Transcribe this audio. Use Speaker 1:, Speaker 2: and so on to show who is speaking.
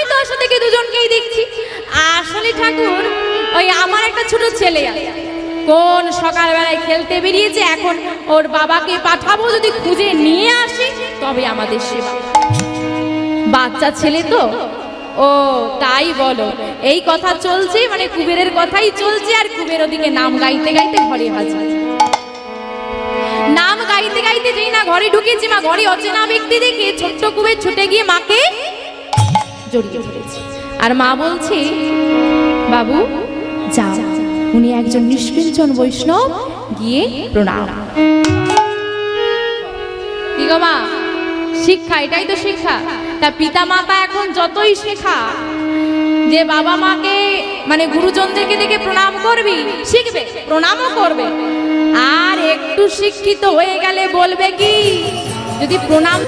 Speaker 1: আমি তো আসলে থেকে দুজনকেই দেখছি? আসলে ঠাকুর, ওই আমার একটা ছোট ছেলে কোন সকালবেলায় খেলতে বেরিয়েছে, এখন ওর বাবাকে পাঠাবো, যদি খুঁজে নিয়ে আসে, তবে আমাদের সেবা। বাচ্চা ছেলে তো? ও, তাই বলো। এই কথা চলছে মানে কুবেরের কথাই চলছে, আর কুবের ওদিকে নাম গাইতে গাইতে ঘরে হাজির। নাম গাইতে গাইতে যেই না ঘরে ঢুকেছি, মা, ঘরে অচেনা ব্যক্তি দেখে ছোট্ট কুবের ছুটে গিয়ে মাকে জড়িয়ে ধরেছে। আর মা বলছে, বাবু, যাও। উনি একজন নিষ্কিঞ্চন বৈষ্ণব, গিয়ে প্রণাম। মা? শিক্ষা, এটাই তো শিক্ষা। তা পিতা মাতা এখন যতই শেখা, যে বাবা মাকে মানে গুরুজনদেরকে দেখে প্রণাম করবি, শিখবে, প্রণামও করবে। আর একটু শিক্ষিত হয়ে গেলে বলবে কি? যদি প্রণাম